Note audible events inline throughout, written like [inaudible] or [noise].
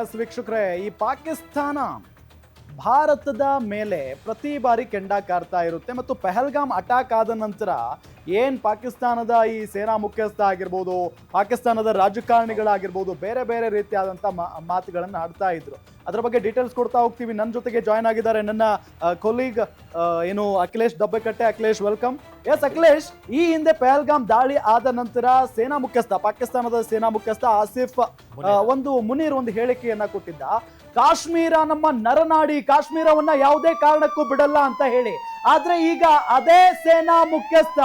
S ವೀಕ್ಷಕರೇ, ಈ ಪಾಕಿಸ್ತಾನ ಭಾರತದ ಮೇಲೆ ಪ್ರತಿ ಬಾರಿ ಕೆಂಡ ಕಾರ್ತಾ ಇರುತ್ತೆ ಮತ್ತು ಪೆಹಲ್ಗಾಮ್ ಅಟ್ಯಾಕ್ ಆದ ನಂತರ ಏನ್ ಪಾಕಿಸ್ತಾನದ ಈ ಸೇನಾ ಮುಖ್ಯಸ್ಥ ಆಗಿರ್ಬೋದು ಪಾಕಿಸ್ತಾನದ ರಾಜಕಾರಣಿಗಳಾಗಿರ್ಬೋದು ಬೇರೆ ಬೇರೆ ರೀತಿಯಾದಂಥ ಮಾತುಗಳನ್ನು ಆಡ್ತಾ ಇದ್ರು. ಅದರ ಬಗ್ಗೆ ಡೀಟೇಲ್ಸ್ ಕೊಡ್ತಾ ಹೋಗ್ತೀವಿ. ನನ್ನ ಜೊತೆಗೆ ಜಾಯ್ನ್ ಆಗಿದ್ದಾರೆ ನನ್ನ ಕೊಲೀಗ್ ಏನು ಅಖಿಲೇಶ್ ದಬ್ಬೆಕಟ್ಟೆ. ಅಖಿಲೇಶ್ ವೆಲ್ಕಮ್ ಎಸ್ ಅಖಿಲೇಶ್ ಈ ಹಿಂದೆ ಪೆಹಲ್ಗಾಮ್ ದಾಳಿ ಆದ ನಂತರ ಸೇನಾ ಮುಖ್ಯಸ್ಥ ಪಾಕಿಸ್ತಾನದ ಸೇನಾ ಮುಖ್ಯಸ್ಥ ಆಸಿಫ್ ಒಂದು ಮುನೀರ್ ಒಂದು ಹೇಳಿಕೆಯನ್ನ ಕೊಟ್ಟಿದ್ದ. ಕಾಶ್ಮೀರ ನಮ್ಮ ನರನಾಡಿ ಕಾಶ್ಮೀರವನ್ನ ಯಾವುದೇ ಕಾರಣಕ್ಕೂ ಬಿಡಲ್ಲ ಅಂತ ಹೇಳಿ. ಆದ್ರೆ ಈಗ ಅದೇ ಸೇನಾ ಮುಖ್ಯಸ್ಥ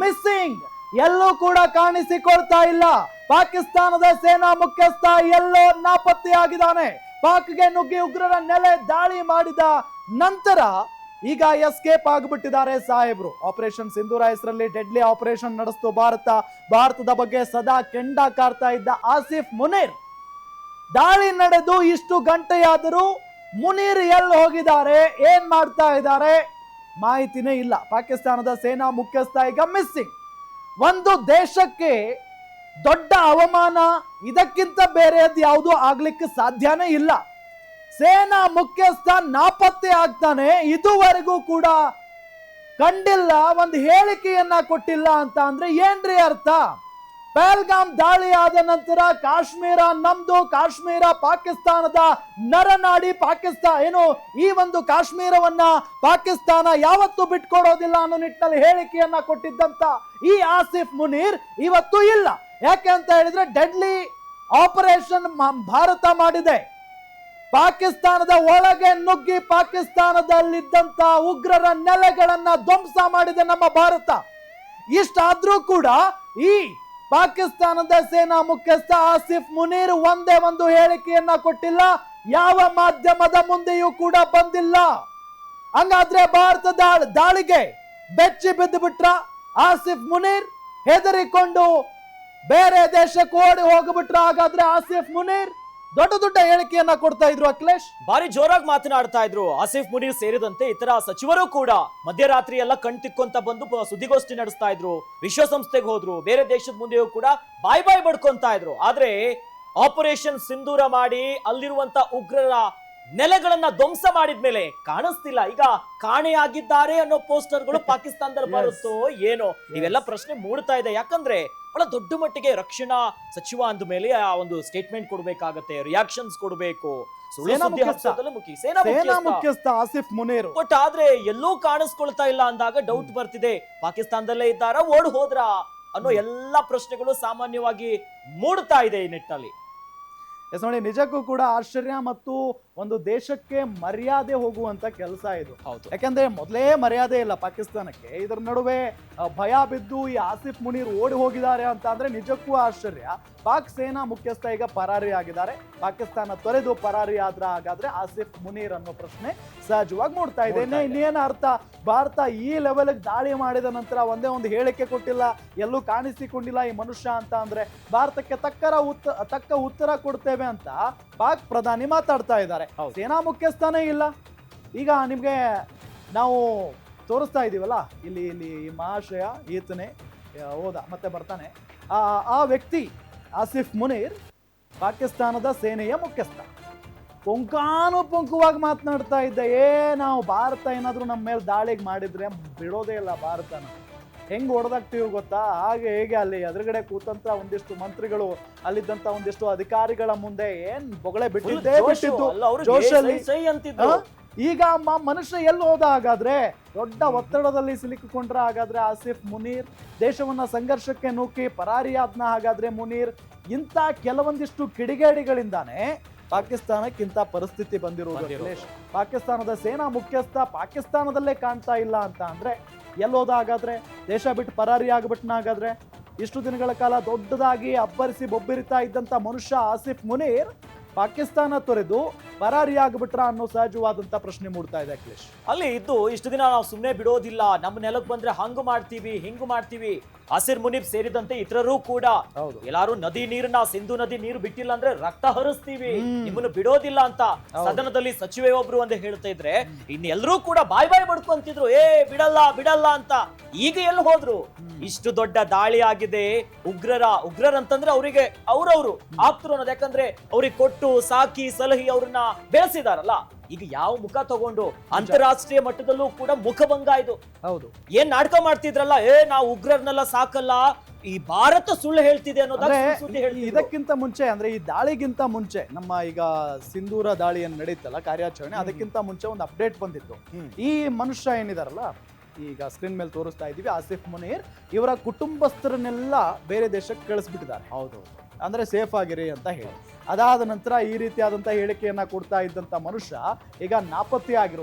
ಮಿಸ್ಸಿಂಗ್ ಎಲ್ಲೂ ಕೂಡ ಕಾಣಿಸಿಕೊಳ್ತಾ ಇಲ್ಲ. ಪಾಕಿಸ್ತಾನದ ಸೇನಾ ಮುಖ್ಯಸ್ಥ ಎಲ್ಲೋ ನಾಪತ್ತೆಯಾಗಿದ್ದಾನೆ. ಪಾಕ್ಗೆ ನುಗ್ಗಿ ಉಗ್ರರ ನೆಲೆ ದಾಳಿ ಮಾಡಿದ ನಂತರ ಈಗ ಎಸ್ಕೇಪ್ ಆಗಿಬಿಟ್ಟಿದ್ದಾರೆ ಸಾಹೇಬ್ರು. ಆಪರೇಷನ್ ಸಿಂಧೂರ ಹೆಸರಲ್ಲಿ ಡೆಡ್ಲಿ ಆಪರೇಷನ್ ನಡೆಸ್ತು ಭಾರತ. ಭಾರತದ ಬಗ್ಗೆ ಸದಾ ಕೆಂಡ ಕಾರ್ತಾ ಇದ್ದ ಆಸಿಫ್ ಮುನೀರ್. ದಾಳಿ ನಡೆದು ಇಷ್ಟು ಗಂಟೆಯಾದರೂ ಮುನೀರ್ ಎಲ್ಲಿ ಹೋಗಿದ್ದಾರೆ, ಏನ್ ಮಾಡ್ತಾ ಇದ್ದಾರೆ ಮಾಹಿತಿನೇ ಇಲ್ಲ. ಪಾಕಿಸ್ತಾನದ ಸೇನಾ ಮುಖ್ಯಸ್ಥ ಈಗ ಮಿಸ್ಸಿಂಗ್ ಒಂದು ದೇಶಕ್ಕೆ ದೊಡ್ಡ ಅವಮಾನ, ಇದಕ್ಕಿಂತ ಬೇರೆಯದ್ದು ಯಾವುದೂ ಆಗ್ಲಿಕ್ಕೆ ಸಾಧ್ಯನೇ ಇಲ್ಲ. ಸೇನಾ ಮುಖ್ಯಸ್ಥ ನಾಪತ್ತೆ ಆಗ್ತಾನೆ, ಇದುವರೆಗೂ ಕೂಡ ಕಂಡಿಲ್ಲ, ಒಂದು ಹೇಳಿಕೆಯನ್ನ ಕೊಟ್ಟಿಲ್ಲ ಅಂತ ಅಂದ್ರೆ ಏನ್ರಿ ಅರ್ಥ? ಪಹಲ್ಗಾಮ್ ದಾಳಿ ಆದ ನಂತರ ಕಾಶ್ಮೀರ ನಮ್ದು, ಕಾಶ್ಮೀರ ಪಾಕಿಸ್ತಾನದ ನರನಾಡಿ ಪಾಕಿಸ್ತಾನ ಏನು ಈ ಒಂದು ಕಾಶ್ಮೀರವನ್ನ ಪಾಕಿಸ್ತಾನ ಯಾವತ್ತೂ ಬಿಟ್ಕೊಡೋದಿಲ್ಲ ಅನ್ನೋ ನಿಟ್ಟಿನಲ್ಲಿ ಹೇಳಿಕೆಯನ್ನ ಕೊಟ್ಟಿದ್ದಂತ ಈ ಆಸಿಫ್ ಮುನೀರ್ ಇವತ್ತು ಇಲ್ಲ. ಯಾಕೆ ಅಂತ ಹೇಳಿದ್ರೆ ಡೆಡ್ಲಿ ಆಪರೇಷನ್ ಭಾರತ ಮಾಡಿದೆ. ಪಾಕಿಸ್ತಾನದ ಒಳಗೆ ನುಗ್ಗಿ ಪಾಕಿಸ್ತಾನದಲ್ಲಿದ್ದಂತ ಉಗ್ರರ ನೆಲೆಗಳನ್ನ ಧ್ವಂಸ ಮಾಡಿದೆ ನಮ್ಮ ಭಾರತ. ಇಷ್ಟಾದ್ರೂ ಕೂಡ ಈ ಪಾಕಿಸ್ತಾನದ ಸೇನಾ ಮುಖ್ಯಸ್ಥ ಆಸಿಫ್ ಮುನೀರ್ ಒಂದೇ ಒಂದು ಹೇಳಿಕೆಯನ್ನ ಕೊಟ್ಟಿಲ್ಲ. ಯಾವ ಮಾಧ್ಯಮದ ಮುಂದೆಯೂ ಕೂಡ ಬಂದಿಲ್ಲ. ಹಂಗಾದ್ರೆ ಭಾರತದ ದಾಳಿಗೆ ಬೆಚ್ಚಿ ಬಿದ್ದು ಬಿಟ್ರ ಆಸಿಫ್ ಮುನೀರ್ ಹೆದರಿಕೊಂಡು ಬೇರೆ ದೇಶಕ್ಕೆ ಓಡಿ ಹೋಗ್ಬಿಟ್ರ. ಹಾಗಾದ್ರೆ ಆಸಿಫ್ ಮುನೀರ್ ದೊಡ್ಡ ದೊಡ್ಡ ಹೇಳಿಕೆಯನ್ನ ಕೊಡ್ತಾ ಇದ್ರು ಅಖಿಲೇಶ್. ಬಾರಿ ಜೋರಾಗಿ ಮಾತನಾಡ್ತಾ ಇದ್ರು. ಆಸಿಫ್ ಮುನೀರ್ ಸೇರಿದಂತೆ ಇತರ ಸಚಿವರು ಕೂಡ ಮಧ್ಯರಾತ್ರಿ ಎಲ್ಲ ಕಣ್ತಿಕ್ಕೊಂತ ಬಂದು ಸುದ್ದಿಗೋಷ್ಠಿ ನಡೆಸ್ತಾ ಇದ್ರು. ವಿಶ್ವಸಂಸ್ಥೆಗೆ ಹೋದ್ರು. ಬೇರೆ ದೇಶದ ಮುಂದೆಯೂ ಕೂಡ ಬಾಯ್ ಬಾಯ್ ಬಡ್ಕೊಂತ ಇದ್ರು. ಆದ್ರೆ ಆಪರೇಷನ್ ಸಿಂಧೂರ ಮಾಡಿ ಅಲ್ಲಿರುವಂತ ಉಗ್ರರ ನೆಲೆಗಳನ್ನ ಧ್ವಂಸ ಮಾಡಿದ್ಮೇಲೆ ಕಾಣಿಸ್ತಿಲ್ಲ. ಈಗ ಕಾಣೆಯಾಗಿದ್ದಾರೆ ಅನ್ನೋ ಪೋಸ್ಟರ್ಗಳು [laughs] ಪಾಕಿಸ್ತಾನದಲ್ಲಿ Yes. ಬರುತ್ತೋ ಏನೋ? ಇವೆಲ್ಲ ಪ್ರಶ್ನೆ ಮೂಡ್ತಾ ಇದೆ. ಯಾಕಂದ್ರೆ ಬಹಳ ದೊಡ್ಡ ಮಟ್ಟಿಗೆ ರಕ್ಷಣಾ ಸಚಿವ ಅಂದ ಮೇಲೆ ಆ ಒಂದು ಸ್ಟೇಟ್ಮೆಂಟ್ ಕೊಡಬೇಕಾಗತ್ತೆ ರಿಯಾಕ್ಷನ್ಸ್ ಕೊಡಬೇಕು. ಸೇನಾ ಮುಖ್ಯಸ್ಥ. ಆಸಿಫ್ ಮುನೀರ್. ಬಟ್ ಆದ್ರೆ ಎಲ್ಲೂ ಕಾಣಿಸ್ಕೊಳ್ತಾ ಇಲ್ಲ ಅಂದಾಗ ಡೌಟ್ ಬರ್ತಿದೆ. ಪಾಕಿಸ್ತಾನದಲ್ಲೇ ಇದ್ದಾರಾ? ಓಡ್ ಹೋದ್ರಾ? ಅನ್ನೋ ಎಲ್ಲಾ ಪ್ರಶ್ನೆಗಳು ಸಾಮಾನ್ಯವಾಗಿ ಮೂಡ್ತಾ ಇದೆ ಈ ನಿಟ್ಟಿನಲ್ಲಿ. ಎಸ್ ನೋಡಿ ನಿಜಕ್ಕೂ ಕೂಡ ಆಶ್ಚರ್ಯ ಮತ್ತು ಒಂದು ದೇಶಕ್ಕೆ ಮರ್ಯಾದೆ ಹೋಗುವಂತ ಕೆಲಸ ಇದು. ಹೌದು. ಯಾಕಂದ್ರೆ ಮೊದಲೇ ಮರ್ಯಾದೆ ಇಲ್ಲ ಪಾಕಿಸ್ತಾನಕ್ಕೆ. ಇದರ ನಡುವೆ ಭಯ ಬಿದ್ದು ಈ ಆಸಿಫ್ ಮುನೀರ್ ಓಡಿ ಹೋಗಿದ್ದಾರೆ ಅಂತ ಅಂದ್ರೆ ನಿಜಕ್ಕೂ ಆಶ್ಚರ್ಯ. ಪಾಕ್ ಸೇನಾ ಮುಖ್ಯಸ್ಥ ಈಗ ಪರಾರಿ ಆಗಿದ್ದಾರೆ. ಪಾಕಿಸ್ತಾನ ತೊರೆದು ಪರಾರಿ ಆದ್ರ ಹಾಗಾದ್ರೆ ಆಸಿಫ್ ಮುನೀರ್ ಅನ್ನೋ ಪ್ರಶ್ನೆ ಸಹಜವಾಗಿ ಮೂಡ್ತಾ ಇದೆ. ಇನ್ನೇನು ಅರ್ಥ? ಭಾರತ ಈ ಲೆವೆಲ್ ದಾಳಿ ಮಾಡಿದ ನಂತರ ಒಂದೇ ಒಂದು ಹೇಳಿಕೆ ಕೊಟ್ಟಿಲ್ಲ. ಎಲ್ಲೂ ಕಾಣಿಸಿಕೊಂಡಿಲ್ಲ ಈ ಮನುಷ್ಯ ಅಂತ ಅಂದ್ರೆ. ಭಾರತಕ್ಕೆ ತಕ್ಕರ ಉತ್ತ ತಕ್ಕ ಉತ್ತರ ಕೊಡ್ತೇವೆ ಅಂತ ಪಾಕ್ ಪ್ರಧಾನಿ ಮಾತಾಡ್ತಾ ಇದ್ದಾರೆ. ಸೇನಾ ಮುಖ್ಯಸ್ಥನೇ ಇಲ್ಲ. ಈಗ ನಿಮ್ಗೆ ನಾವು ತೋರಿಸ್ತಾ ಇದೀವಲ್ಲ? ಇಲ್ಲಿ ಇಲ್ಲಿ ಮಹಾಶಯ ಈತನೇ ಹೋದ ಮತ್ತೆ ಬರ್ತಾನೆ. ಆ ಆ ವ್ಯಕ್ತಿ ಆಸಿಫ್ ಮುನೀರ್ ಪಾಕಿಸ್ತಾನದ ಸೇನೆಯ ಮುಖ್ಯಸ್ಥ. ಪೊಂಕಾನು ಪೊಂಕುವಾಗಿ ಮಾತನಾಡ್ತಾ ಇದ್ದ ಏ ನಾವು ಭಾರತ ಏನಾದರೂ ನಮ್ಮ ಮೇಲೆ ದಾಳಿಗೆ ಮಾಡಿದ್ರೆ ಬಿಡೋದೇ ಇಲ್ಲ ಭಾರತನ. ಹೆಂಗ್ ಹೊಡೆದಾಗ್ತೀವಿ ಗೊತ್ತಾ? ಹಾಗೆ ಹೇಗೆ ಅಲ್ಲಿ ಎದುರುಗಡೆ ಕೂತಂತ ಒಂದಿಷ್ಟು ಮಂತ್ರಿಗಳು ಅಲ್ಲಿದ್ದಂತ ಒಂದಿಷ್ಟು ಅಧಿಕಾರಿಗಳ ಮುಂದೆ ಏನ್ ಬೊಗಳೆ ಬಿಟ್ಟಿದ್ದೇ ಬಿಟ್ಟಿದ್ದು? ಜೋಶಲ್ಲಿ- ಅಂತಿದ್ರು. ಈಗ ಮನುಷ್ಯ ಎಲ್ಲಿ ಹೋದ ಹಾಗಾದ್ರೆ ದೊಡ್ಡ ಒತ್ತಡದಲ್ಲಿ ಸಿಲುಕಿಕೊಂಡ್ರ ಹಾಗಾದ್ರೆ ಆಸಿಫ್ ಮುನೀರ್ ದೇಶವನ್ನ ಸಂಘರ್ಷಕ್ಕೆ ನೂಕಿ ಪರಾರಿಯಾದ್ನ ಹಾಗಾದ್ರೆ ಮುನೀರ್ ಇಂಥ ಕೆಲವೊಂದಿಷ್ಟು ಕಿಡಿಗೇಡಿಗಳಿಂದಾನೆ ಪಾಕಿಸ್ತಾನಕ್ಕಿಂತ ಪರಿಸ್ಥಿತಿ ಬಂದಿರುವುದು ಪಾಕಿಸ್ತಾನದ ಸೇನಾ ಮುಖ್ಯಸ್ಥ ಪಾಕಿಸ್ತಾನದಲ್ಲೇ ಕಾಣ್ತಾ ಇಲ್ಲ ಅಂತ ಅಂದ್ರೆ ಎಲ್ಲೋದ ಹಾಗಾದ್ರೆ ದೇಶ ಬಿಟ್ಟು ಪರಾರಿ ಆಗ್ಬಿಟ್ನ ಹಾಗಾದ್ರೆ ಇಷ್ಟು ದಿನಗಳ ಕಾಲ ದೊಡ್ಡದಾಗಿ ಅಬ್ಬರಿಸಿ ಬೊಬ್ಬಿರಿತಾ ಇದ್ದಂತ ಮನುಷ್ಯ ಆಸಿಫ್ ಮುನೀರ್ ಪಾಕಿಸ್ತಾನ ತೊರೆದು ಪರಾರಿಯಾಗ್ಬಿಟ್ರ ಅನ್ನೋ ಸಹಜವಾದಂತ ಪ್ರಶ್ನೆ ಮೂಡ್ತಾ ಇದೆ ಅಖಿಲೇಶ್. ಅಲ್ಲಿ ಇದ್ದು ಇಷ್ಟು ದಿನ ನಾವು ಸುಮ್ಮನೆ ಬಿಡೋದಿಲ್ಲ. ನಮ್ಮ ನೆಲಕ್ಕೆ ಬಂದ್ರೆ ಹಂಗ್ ಮಾಡ್ತೀವಿ ಹಿಂಗ್ ಮಾಡ್ತೀವಿ. ಹಸಿರ್ ಮುನಿಬ್ ಸೇರಿದಂತೆ ಇತರರು ಕೂಡ. ಹೌದು. ಎಲ್ಲಾರು ನದಿ ನೀರನ್ನ ಸಿಂಧು ನದಿ ನೀರು ಬಿಟ್ಟಿಲ್ಲ ಅಂದ್ರೆ ರಕ್ತ ಹರಿಸ್ತೀವಿ. ನಿಮ್ಮನ್ನು ಬಿಡೋದಿಲ್ಲ ಅಂತ ಸದನದಲ್ಲಿ ಸಚಿವೆ ಒಬ್ರು ಅಂತ ಹೇಳ್ತಾ ಇದ್ರೆ ಇನ್ನೆಲ್ಲರೂ ಕೂಡ ಬಾಯ್ ಬಾಯ್ ಬಡ್ಕೊಂತಿದ್ರು. ಏ ಬಿಡಲ್ಲ ಬಿಡಲ್ಲ ಅಂತ. ಈಗ ಎಲ್ಲಿ ಹೋದ್ರು? ಇಷ್ಟು ದೊಡ್ಡ ದಾಳಿ ಆಗಿದೆ. ಉಗ್ರರ ಉಗ್ರರ ಅಂತಂದ್ರೆ ಅವರಿಗೆ ಅವ್ರವ್ರು. ಆಪ್ತರು ಅನ್ನೋದು ಯಾಕಂದ್ರೆ ಅವ್ರಿಗೆ ಕೊಟ್ಟು ಸಾಕಿ ಸಲಹಿ ಅವ್ರನ್ನ ಬೆಳೆಸಿದಾರಲ್ಲ ಈಗ ಯಾವ ಮುಖ ತಗೊಂಡು ಅಂತಾರಾಷ್ಟ್ರೀಯ ಮಟ್ಟದಲ್ಲೂ ಕೂಡ ಮುಖಭಂಗ ಇದು. ಹೌದು. ಏನ್ ನಾಟಕ ಮಾಡ್ತಿದ್ರಲ್ಲ ಏ ನಾವು ಉಗ್ರರನ್ನೆಲ್ಲ ಸಾಕಲ್ಲ ಈ ಭಾರತ ಸುಳ್ಳು ಹೇಳ್ತಿದೆ ಸುದ್ದಿ ಇದಕ್ಕಿಂತ ಮುಂಚೆ ಅಂದ್ರೆ ಈ ದಾಳಿಗಿಂತ ಮುಂಚೆ ನಮ್ಮ ಈಗ ಸಿಂಧೂರ ದಾಳಿ ಏನ್ ನಡೀತಲ್ಲ ಕಾರ್ಯಾಚರಣೆ ಅದಕ್ಕಿಂತ ಮುಂಚೆ ಒಂದು ಅಪ್ಡೇಟ್ ಬಂದಿತ್ತು. ಈ ಮನುಷ್ಯ ಏನಿದಾರಲ್ಲ ಈಗ ಸ್ಕ್ರೀನ್ ಮೇಲೆ ತೋರಿಸ್ತಾ ಇದೀವಿ ಆಸಿಫ್ ಮುನೀರ್ ಇವರ ಕುಟುಂಬಸ್ಥರನ್ನೆಲ್ಲ ಬೇರೆ ದೇಶಕ್ಕೆ ಕಳಿಸ್ಬಿಟ್ಟಿದ್ದಾರೆ. ಹೌದು. ಅಂದ್ರೆ ಸೇಫ್ ಆಗಿರಿ ಅಂತ ಹೇಳಿ. ಅದಾದ ನಂತರ ಈ ರೀತಿಯಾದಂಥ ಹೇಳಿಕೆಯನ್ನು ಕೊಡ್ತಾ ಇದ್ದಂಥ ಮನುಷ್ಯ ಈಗ ನಾಪತ್ತೆ ಆಗಿರೋದು